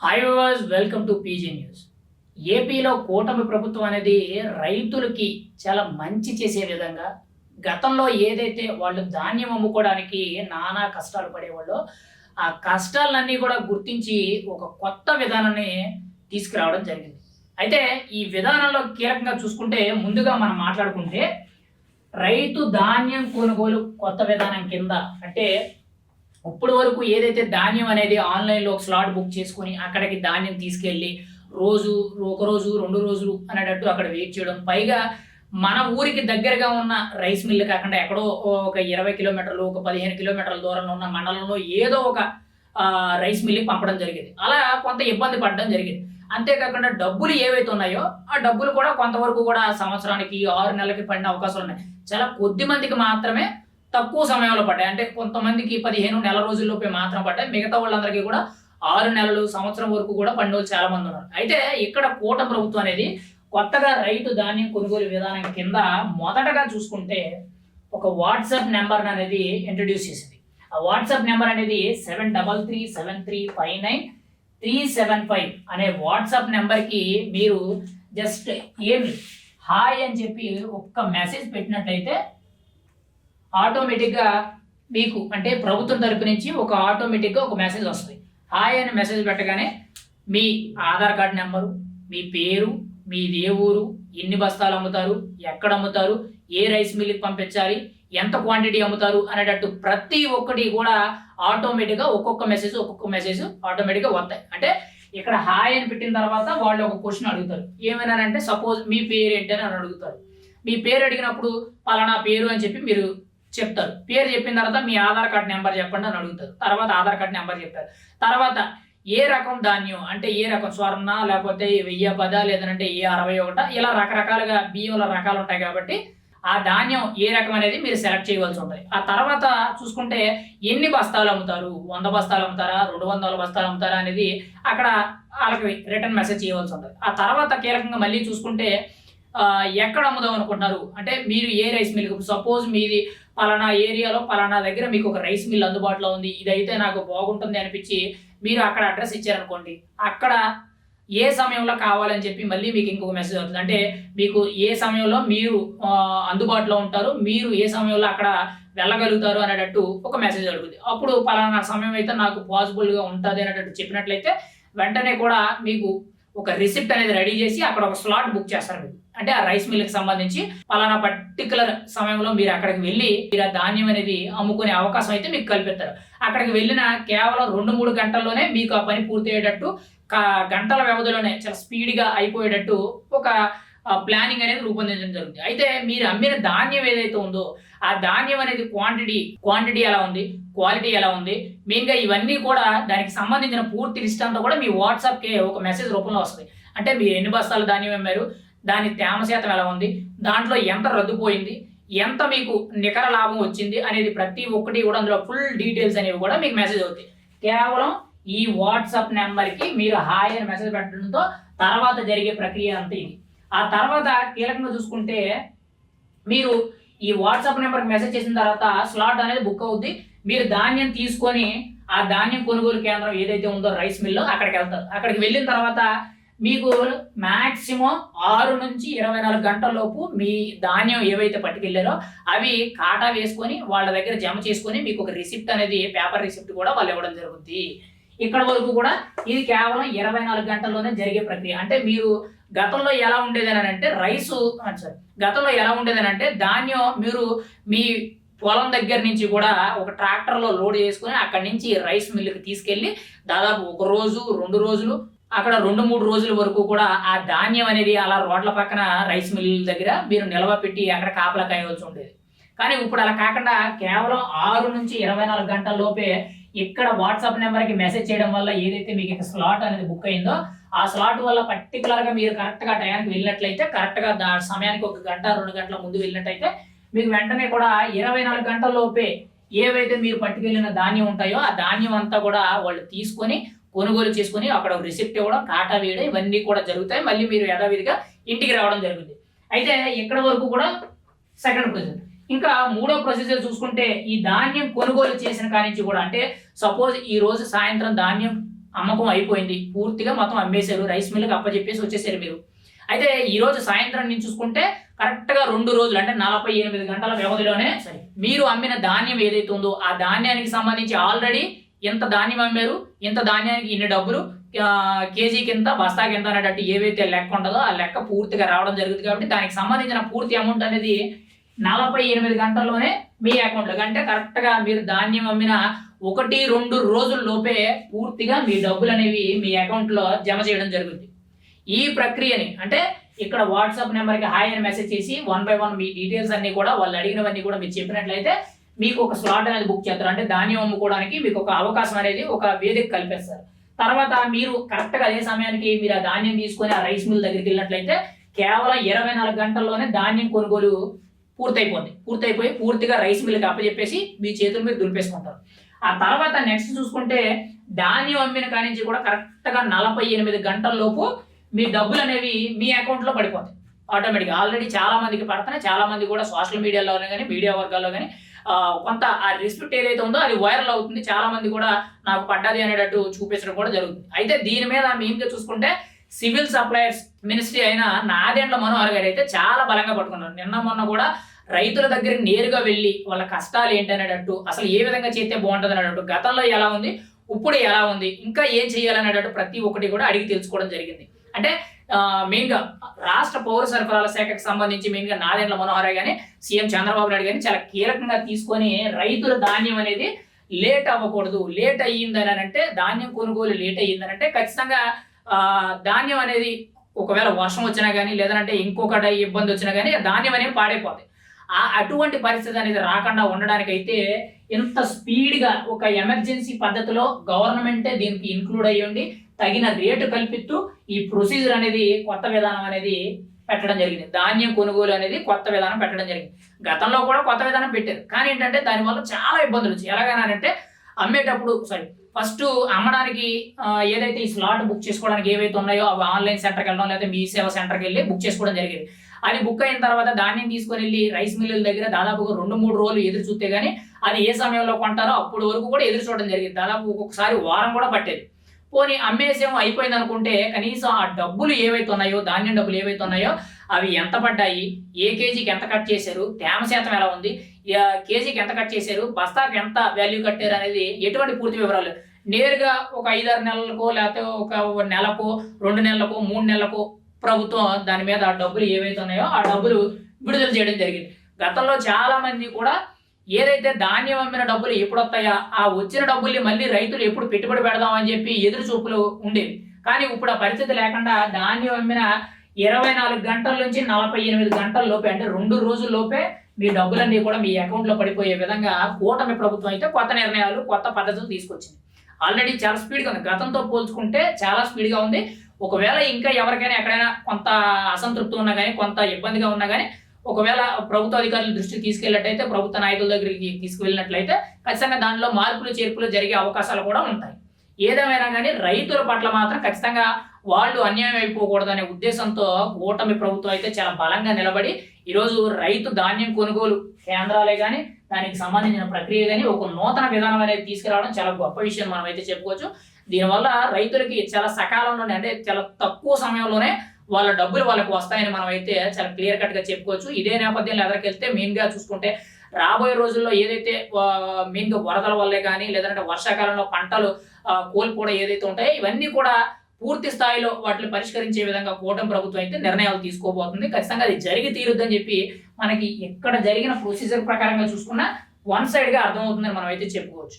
Hi was welcome to PG news ఏపీలో కూటమి ప్రభుత్వం అనేది రైతులకి చాలా మంచి చేసే విధంగా గతంలో ఏదైతే వాళ్ళు ధాన్యం అమ్ముకోవడానికి నానా కష్టాలు పడేవాళ్ళో ఆ కష్టాలన్నీ కూడా గుర్తించి ఒక కొత్త విధానాన్ని తీసుకురావడం జరిగింది. అయితే ఈ విధానంలో కీలకంగా చూసుకుంటే ముందుగా మనం మాట్లాడుకుంటే రైతు ధాన్యం కొనుగోలు కొత్త విధానం కింద అంటే ఇప్పుడు వరకు ఏదైతే ధాన్యం అనేది ఆన్లైన్లో ఒక స్లాట్ బుక్ చేసుకొని అక్కడికి ధాన్యం తీసుకెళ్ళి రోజు ఒక రోజు రెండు రోజులు అనేటట్టు అక్కడ వెయిట్ చేయడం. పైగా మన ఊరికి దగ్గరగా ఉన్న రైస్ మిల్లు కాకుండా ఎక్కడో ఒక ఇరవై కిలోమీటర్లు ఒక పదిహేను కిలోమీటర్ల దూరంలో ఉన్న మండలంలో ఏదో ఒక రైస్ మిల్కి పంపడం జరిగేది. అలా కొంత ఇబ్బంది పడడం జరిగేది. అంతేకాకుండా డబ్బులు ఏవైతే ఉన్నాయో ఆ డబ్బులు కూడా కొంతవరకు కూడా సంవత్సరానికి ఆరు నెలలకి పడిన అవకాశాలు ఉన్నాయి. చాలా కొద్ది మందికి మాత్రమే తక్కువ సమయంలో పడ్డాయి. అంటే కొంతమందికి పదిహేను నెల రోజుల్లోపే మాత్రం పడ్డాయి. మిగతా వాళ్ళందరికీ కూడా ఆరు నెలలు సంవత్సరం వరకు కూడా పండుగలు చాలా మంది ఉన్నారు. అయితే ఇక్కడ కూట ప్రభుత్వం అనేది కొత్తగా రైతు ధాన్యం కొనుగోలు విధానం కింద మొదటగా చూసుకుంటే ఒక వాట్సాప్ నెంబర్ అనేది ఇంట్రడ్యూస్ చేసింది. ఆ వాట్సాప్ నెంబర్ అనేది seven double three seven three five nine three seven five అనే వాట్సాప్ నెంబర్కి మీరు జస్ట్ ఏమి హాయ్ అని చెప్పి ఒక్క మెసేజ్ పెట్టినట్లయితే ఆటోమేటిక్గా మీకు అంటే ప్రభుత్వం తరపు నుంచి ఒక ఆటోమేటిక్గా ఒక మెసేజ్ వస్తుంది. హాయ్ అని మెసేజ్ పెట్టగానే మీ ఆధార్ కార్డ్ నెంబరు మీ పేరు మీది ఏ ఊరు ఎన్ని బస్తాలు అమ్ముతారు ఎక్కడ అమ్ముతారు ఏ రైస్ మిల్కి పంపించాలి ఎంత క్వాంటిటీ అమ్ముతారు అనేటట్టు ప్రతి ఒక్కటి కూడా ఆటోమేటిక్గా ఒక్కొక్క మెసేజ్ ఒక్కొక్క మెసేజ్ ఆటోమేటిక్గా వస్తాయి. అంటే ఇక్కడ హాయ్ అని పెట్టిన తర్వాత వాళ్ళు ఒక క్వశ్చన్ అడుగుతారు. ఏమైనా అంటే సపోజ్ మీ పేరు ఏంటి అని అడుగుతారు. మీ పేరు అడిగినప్పుడు పలానా పేరు అని చెప్పి మీరు చెప్తారు. పేరు చెప్పిన తర్వాత మీ ఆధార్ కార్డ్ నెంబర్ చెప్పండి అని అడుగుతారు. తర్వాత ఆధార్ కార్డ్ నెంబర్ చెప్తారు. తర్వాత ఏ రకం ధాన్యం అంటే ఏ రకం స్వర్ణ లేకపోతే వెయ్యి పద లేదంటే ఏ అరవై ఒకట ఇలా రకరకాలుగా బియ్యంల రకాలు ఉంటాయి కాబట్టి ఆ ధాన్యం ఏ రకం అనేది మీరు సెలెక్ట్ చేయవలసి ఉంటుంది. ఆ తర్వాత చూసుకుంటే ఎన్ని బస్తాలు అమ్ముతారు? వంద బస్తాలు అమ్ముతారా? రెండు వందల బస్తాలు అమ్ముతారా అనేది అక్కడ వాళ్ళకి రిటర్న్ మెసేజ్ చేయవలసి ఉంటుంది. ఆ తర్వాత కీలకంగా మళ్ళీ చూసుకుంటే ఎక్కడ అమ్ముదాం అనుకుంటున్నారు? అంటే మీరు ఏ రైస్ మిల్ సపోజ్ మీది పలానా ఏరియాలో పలానా దగ్గర మీకు ఒక రైస్ మిల్ అందుబాటులో ఉంది ఇదైతే నాకు బాగుంటుంది అనిపించి మీరు అక్కడ అడ్రస్ ఇచ్చారనుకోండి అక్కడ ఏ సమయంలో కావాలని చెప్పి మళ్ళీ మీకు ఇంకొక మెసేజ్ అవుతుంది అంటే మీకు ఏ సమయంలో మీరు అందుబాటులో ఉంటారు మీరు ఏ సమయంలో అక్కడ వెళ్ళగలుగుతారు అనేటట్టు ఒక మెసేజ్ అడుగుతుంది అప్పుడు పలానా సమయం అయితే నాకు పాసిబుల్గా ఉంటుంది అనేటట్టు చెప్పినట్లయితే వెంటనే కూడా మీకు ఒక రిసిప్ట్ అనేది రెడీ చేసి అక్కడ ఒక స్లాట్ బుక్ చేస్తారు మీరు. అంటే ఆ రైస్ మిల్కి సంబంధించి పలానా పర్టికులర్ సమయంలో మీరు అక్కడికి వెళ్ళి మీరు ఆ ధాన్యం అనేది అమ్ముకునే అవకాశం అయితే మీకు కల్పిస్తారు. అక్కడికి వెళ్ళిన కేవలం రెండు మూడు గంటల్లోనే మీకు ఆ పని పూర్తయ్యేటట్టు గంటల వ్యవధిలోనే చాలా స్పీడ్గా అయిపోయేటట్టు ఒక ప్లానింగ్ అనేది రూపొందించడం జరుగుతుంది. అయితే మీరు అమ్మిన ధాన్యం ఏదైతే ఉందో ఆ ధాన్యం అనేది క్వాంటిటీ క్వాంటిటీ ఎలా ఉంది? క్వాలిటీ ఎలా ఉంది? మెయిన్గా ఇవన్నీ కూడా దానికి సంబంధించిన పూర్తి లిస్ట్ అంతా కూడా మీ వాట్సాప్కి ఒక మెసేజ్ రూపంలో వస్తుంది. అంటే మీరు ఎన్ని బస్తాలు ధాన్యం అమ్మారు? దాని తేమ శాతం ఎలా ఉంది? దాంట్లో ఎంత రద్దుపోయింది ఎంత మీకు నికర లాభం వచ్చింది? అనేది ప్రతి ఒక్కటి కూడా అందులో ఫుల్ డీటెయిల్స్ అనేవి కూడా మీకు మెసేజ్ అవుతాయి. కేవలం ఈ వాట్సాప్ నెంబర్కి మీరు హాయ్ అని మెసేజ్ పెట్టడంతో తర్వాత జరిగే ప్రక్రియ అంతా ఇది. ఆ తర్వాత కీలకంగా చూసుకుంటే మీరు ఈ వాట్సాప్ నెంబర్కి మెసేజ్ చేసిన తర్వాత స్లాట్ అనేది బుక్ అవుద్ది. మీరు ధాన్యం తీసుకొని ఆ ధాన్యం కొనుగోలు కేంద్రం ఏదైతే ఉందో రైస్ మిల్లో అక్కడికి వెళ్తారు. అక్కడికి వెళ్ళిన తర్వాత మీకు మ్యాక్సిమం ఆరు నుంచి ఇరవై నాలుగు గంటల లోపు మీ ధాన్యం ఏవైతే పట్టుకెళ్ళారో అవి కాటా వేసుకొని వాళ్ళ దగ్గర జమ చేసుకొని మీకు ఒక రిసిప్ట్ అనేది పేపర్ రిసిప్ట్ కూడా వాళ్ళు ఇవ్వడం జరుగుతుంది ఇక్కడ వరకు కూడా ఇది కేవలం ఇరవై నాలుగు గంటల్లోనే జరిగే ప్రక్రియ. అంటే మీరు గతంలో ఎలా ఉండేది అని అంటే రైసు సారీ గతంలో ఎలా ఉండేదని అంటే ధాన్యం మీరు మీ పొలం దగ్గర నుంచి కూడా ఒక ట్రాక్టర్లో లోడ్ చేసుకుని అక్కడి నుంచి రైస్ మిల్లుకి తీసుకెళ్ళి దాదాపు ఒక రోజు రెండు రోజులు అక్కడ రెండు మూడు రోజుల వరకు కూడా ఆ ధాన్యం అనేది అలా రోడ్ల పక్కన రైస్ మిల్లు దగ్గర మీరు నిల్వ పెట్టి అక్కడ కాపలా కాయవలసి ఉండేది. కానీ ఇప్పుడు అలా కాకుండా కేవలం ఆరు నుంచి ఇరవై నాలుగు గంటల లోపే ఇక్కడ వాట్సాప్ నెంబర్కి మెసేజ్ చేయడం వల్ల ఏదైతే మీకు స్లాట్ అనేది బుక్ అయిందో ఆ స్లాట్ వల్ల పర్టికులర్గా మీరు కరెక్ట్గా టయానికి వెళ్ళినట్లయితే కరెక్ట్గా దా సమయానికి ఒక గంట రెండు గంటల ముందు వెళ్ళినట్టయితే మీకు వెంటనే కూడా ఇరవై నాలుగు గంటల లోపే ఏవైతే మీరు పట్టుకెళ్ళిన ధాన్యం ఉంటాయో ఆ ధాన్యం అంతా కూడా వాళ్ళు తీసుకొని కొనుగోలు చేసుకొని అక్కడ రిసిప్ట్ ఇవ్వడం కాటా వేయడం ఇవన్నీ కూడా జరుగుతాయి. మళ్ళీ మీరు యథావిధిగా ఇంటికి రావడం జరుగుతుంది అయితే ఇక్కడ వరకు కూడా సెకండ్ ప్రొసీజర్. ఇంకా మూడో ప్రొసీజర్ చూసుకుంటే ఈ ధాన్యం కొనుగోలు చేసిన కానించి కూడా అంటే సపోజ్ ఈ రోజు సాయంత్రం ధాన్యం అమ్మకం అయిపోయింది పూర్తిగా మొత్తం అమ్మేశారు రైస్ మిల్కి అప్పచెప్పేసి వచ్చేసారు మీరు. అయితే ఈ రోజు సాయంత్రం నుంచి చూసుకుంటే కరెక్ట్గా రెండు రోజులు అంటే నలభై ఎనిమిది గంటల వ్యవధిలోనే మీరు అమ్మిన ధాన్యం ఏదైతే ఉందో ఆ ధాన్యానికి సంబంధించి ఆల్రెడీ ఇంత ధాన్యం అమ్మారు ఇంత ధాన్యానికి ఇన్ని డబ్బులు ఆ, కేజీకి ఇంత బస్తాకి ఎంత అనేటట్టు ఏవైతే లెక్క ఉంటుందో ఆ లెక్క పూర్తిగా రావడం జరుగుతుంది కాబట్టి దానికి సంబంధించిన పూర్తి అమౌంట్ అనేది నలభై ఎనిమిది గంటల్లోనే మీ అకౌంట్లో అంటే కరెక్ట్గా మీరు ధాన్యం అమ్మిన ఒకటి రెండు రోజుల లోపే పూర్తిగా మీ డబ్బులు అనేవి మీ అకౌంట్లో జమ చేయడం జరుగుతుంది ఈ ప్రక్రియని అంటే ఇక్కడ వాట్సాప్ నెంబర్కి హాయ్ అని మెసేజ్ చేసి వన్ బై వన్ మీ డీటెయిల్స్ అన్ని కూడా వాళ్ళు అడిగినవన్నీ కూడా మీరు చెప్పినట్లయితే మీకు ఒక స్లాట్ అనేది బుక్ చేస్తారు. అంటే ధాన్యం అమ్ముకోవడానికి మీకు ఒక అవకాశం అనేది ఒక వేదిక కల్పిస్తారు. తర్వాత మీరు కరెక్ట్గా అదే సమయానికి మీరు ఆ ధాన్యం తీసుకొని ఆ రైస్ మిల్ దగ్గరికి వెళ్ళినట్లయితే కేవలం ఇరవై నాలుగు గంటల్లోనే ధాన్యం కొనుగోలు పూర్తయిపోతుంది పూర్తయిపోయి పూర్తిగా రైస్ మిల్కి అప్పచెప్పేసి మీ చేతులు మీరు దులిపేసుకుంటారు. ఆ తర్వాత నెక్స్ట్ చూసుకుంటే ధాన్యం అమ్మిన కాడి నుంచి కూడా కరెక్ట్గా నలభై ఎనిమిది గంటల లోపు మీ డబ్బులు అనేవి మీ అకౌంట్లో పడిపోతాయి. ఆటోమేటిక్గా ఆల్రెడీ చాలా మందికి పడుతున్నాయి. చాలా మంది కూడా సోషల్ మీడియాలో కానీ మీడియా వర్గాల్లో కానీ కొంత ఆ రిస్పెక్ట్ ఏదైతే ఉందో అది వైరల్ అవుతుంది. చాలా మంది కూడా నాకు పడ్డది అనేటట్టు చూపించడం కూడా జరుగుతుంది. అయితే దీని మీద మెయిన్గా చూసుకుంటే సివిల్ సప్లైర్స్ మినిస్ట్రీ అయిన నాదెండ్ల మనోహర్ గారు అయితే చాలా బలంగా పట్టుకున్నారు. నిన్న మొన్న కూడా రైతుల దగ్గరికి నేరుగా వెళ్ళి వాళ్ళ కష్టాలు ఏంటి అనేటట్టు అసలు ఏ విధంగా చేస్తే బాగుంటుంది అనేటట్టు గతంలో ఎలా ఉంది ఇప్పుడు ఎలా ఉంది ఇంకా ఏం చేయాలనేటట్టు ప్రతి ఒక్కటి కూడా అడిగి తెలుసుకోవడం జరిగింది. అంటే మెయిన్గా రాష్ట్ర పౌర సరఫరాల శాఖకు సంబంధించి మెయిన్గా నాదెండ్ల మనోహర్ కానీ సీఎం చంద్రబాబు నాయుడు కానీ చాలా కీలకంగా తీసుకొని రైతుల ధాన్యం అనేది లేట్ అవ్వకూడదు లేట్ అయ్యిందని అంటే ధాన్యం కొనుగోలు లేట్ అయ్యిందని అంటే ఖచ్చితంగా ధాన్యం అనేది ఒకవేళ వర్షం వచ్చినా కానీ లేదంటే ఇంకొకటి ఇబ్బంది వచ్చినా కానీ ధాన్యం అనేది పాడైపోతుంది ఆ అటువంటి పరిస్థితి అనేది రాకుండా ఉండడానికి అయితే ఇంత స్పీడ్గా ఒక ఎమర్జెన్సీ పద్ధతిలో గవర్నమెంటే దీనికి ఇంక్లూడ్ అయ్యండి తగిన రేటు కల్పిస్తూ ఈ ప్రొసీజర్ అనేది కొత్త విధానం అనేది పెట్టడం జరిగింది. ధాన్యం కొనుగోలు అనేది కొత్త విధానం పెట్టడం జరిగింది. గతంలో కూడా కొత్త విధానం పెట్టారు. కానీ ఏంటంటే దానివల్ల చాలా ఇబ్బందులు వచ్చాయి. అంటే అమ్మేటప్పుడు సారీ ఫస్ట్ అమ్మడానికి ఏదైతే ఈ స్లాట్ బుక్ చేసుకోవడానికి ఏవైతే ఉన్నాయో అవి ఆన్లైన్ సెంటర్కి వెళ్ళడం లేదా మీ సేవ సెంటర్కి వెళ్ళి బుక్ చేసుకోవడం జరిగింది. అది బుక్ అయిన తర్వాత ధాన్యం తీసుకొని వెళ్ళి రైస్ మిల్లుల దగ్గర దాదాపుగా రెండు మూడు రోజులు ఎదురు చూస్తే కానీ అది ఏ సమయంలో కొంటారో అప్పుడు వరకు కూడా ఎదురు చూడడం జరిగింది. దాదాపు ఒక్కొక్కసారి వారం కూడా పట్టేది. పోనీ అమ్మేసేమో అయిపోయింది అనుకుంటే కనీసం ఆ డబ్బులు ఏవైతే ఉన్నాయో ధాన్యం డబ్బులు ఏవైతే ఉన్నాయో అవి ఎంత పడ్డాయి? ఏ కేజీకి ఎంత కట్ చేశారు? తేమ శాతం ఎలా ఉంది? కేజీకి ఎంత కట్ చేశారు? బస్తాకి ఎంత వాల్యూ కట్టారు అనేది ఎటువంటి పూర్తి వివరాలు? నేరుగా ఒక ఐదారు నెలలకో లేకపోతే ఒక నెలకు రెండు నెలలకు మూడు నెలలకు ప్రభుత్వం దాని మీద ఆ డబ్బులు ఏవైతే ఉన్నాయో ఆ డబ్బులు విడుదల చేయడం జరిగింది. గతంలో చాలా మంది కూడా ఏదైతే ధాన్యం అమ్మిన డబ్బులు ఎప్పుడు వస్తాయా ఆ వచ్చిన డబ్బుల్ని మళ్ళీ రైతులు ఎప్పుడు పెట్టుబడి పెడదాం అని చెప్పి ఎదురు చూపులు ఉండేవి. కానీ ఇప్పుడు ఆ పరిస్థితి లేకుండా ధాన్యం అమ్మిన ఇరవై నాలుగు గంటల నుంచి నలభై ఎనిమిది గంటల లోపే అంటే రెండు రోజుల లోపే మీ డబ్బులన్నీ కూడా మీ అకౌంట్లో పడిపోయే విధంగా కూటమి ప్రభుత్వం అయితే కొత్త నిర్ణయాలు కొత్త పద్ధతులు తీసుకొచ్చింది. ఆల్రెడీ చాలా స్పీడ్గా ఉంది. గతంతో పోల్చుకుంటే చాలా స్పీడ్గా ఉంది. ఒకవేళ ఇంకా ఎవరికైనా ఎక్కడైనా కొంత అసంతృప్తి ఉన్నా కానీ కొంత ఇబ్బందిగా ఉన్నా కానీ ఒకవేళ ప్రభుత్వ అధికారుల దృష్టికి తీసుకెళ్ళినట్టయితే ప్రభుత్వ నాయకుల దగ్గరికి తీసుకువెళ్ళినట్లయితే ఖచ్చితంగా దానిలో మార్పులు చేర్పులు జరిగే అవకాశాలు కూడా ఉంటాయి. ఏదేమైనా కానీ రైతుల పట్ల మాత్రం ఖచ్చితంగా వాళ్ళు అన్యాయం అయిపోకూడదనే ఉద్దేశంతో ఓటమి ప్రభుత్వం అయితే చాలా బలంగా నిలబడి ఈరోజు రైతు ధాన్యం కొనుగోలు కేంద్రాలే కానీ దానికి సంబంధించిన ప్రక్రియ కానీ ఒక నూతన విధానం అనేది తీసుకురావడం చాలా గొప్ప విషయం మనం అయితే చెప్పుకోవచ్చు. దీనివల్ల రైతులకి చాలా సకాలంలోనే అంటే చాలా తక్కువ సమయంలోనే వాళ్ళ డబ్బులు వాళ్ళకి వస్తాయని మనం అయితే చాలా క్లియర్ కట్గా చెప్పుకోవచ్చు. ఇదే నేపథ్యంలో ఎదరికెళ్తే మెయిన్గా చూసుకుంటే రాబోయే రోజుల్లో ఏదైతే మెయిన్గా వరదల వల్లే కానీ లేదంటే వర్షాకాలంలో పంటలు కోల్పోవడం ఏదైతే ఉంటాయో ఇవన్నీ కూడా పూర్తి స్థాయిలో వాటిని పరిష్కరించే విధంగా కూటమి ప్రభుత్వం అయితే నిర్ణయాలు తీసుకోబోతుంది. ఖచ్చితంగా అది జరిగి తీరుద్దని చెప్పి మనకి ఎక్కడ జరిగిన ప్రొసీజర్ ప్రకారంగా చూసుకున్నా వన్ సైడ్గా అర్థమవుతుందని మనం అయితే చెప్పుకోవచ్చు.